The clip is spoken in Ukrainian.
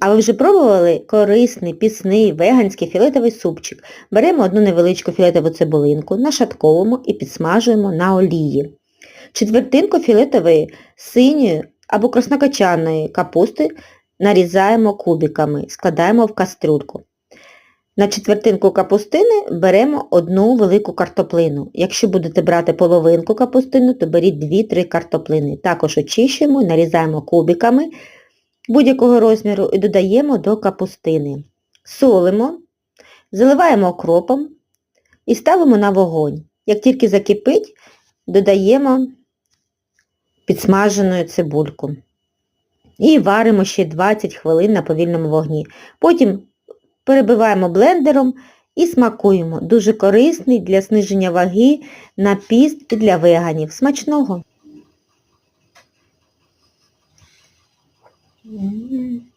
А ви вже пробували корисний, пісний, веганський фіолетовий супчик? Беремо одну невеличку фіолетову цибулинку, нашатковуємо і підсмажуємо на олії. Четвертинку фіолетової синьої або краснокочанної капусти нарізаємо кубиками, складаємо в кастрюльку. На четвертинку капустини беремо одну велику картоплину. Якщо будете брати половинку капустини, то беріть 2-3 картоплини. Також очищуємо, нарізаємо кубиками будь-якого розміру і додаємо до капустини. Солимо, заливаємо окропом і ставимо на вогонь. Як тільки закипить, додаємо підсмажену цибульку. І варимо ще 20 хвилин на повільному вогні. Потім перебиваємо блендером і смакуємо. Дуже корисний для зниження ваги на піст і для веганів. Смачного! 嗯。